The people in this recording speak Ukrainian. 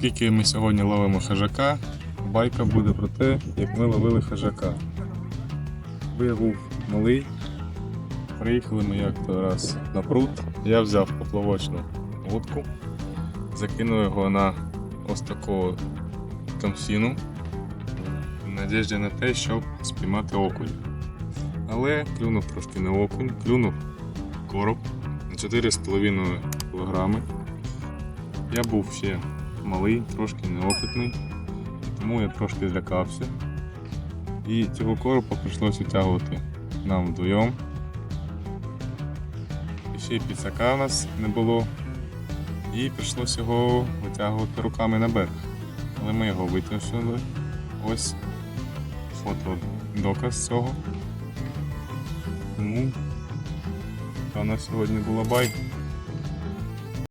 Оскільки ми сьогодні ловимо хижака, байка буде про те, як ми ловили хижака. Коли я був малий, приїхали ми як то раз на пруд. Я взяв поплавочну вудку, закинув його на ось таку камсіну в надіжді на те, щоб спіймати окунь. Але клюнув трошки не окунь, клюнув короб на 4,5 кг. Я був ще малий, трошки неопитний, тому я трошки злякався. І цього коропа прийшлося витягувати нам вдвоєм. І ще й підсака у нас не було. І прийшлося його витягувати руками на берег. Але ми його витягнули. Ось фото доказ цього. Тому така у нас сьогодні була байка.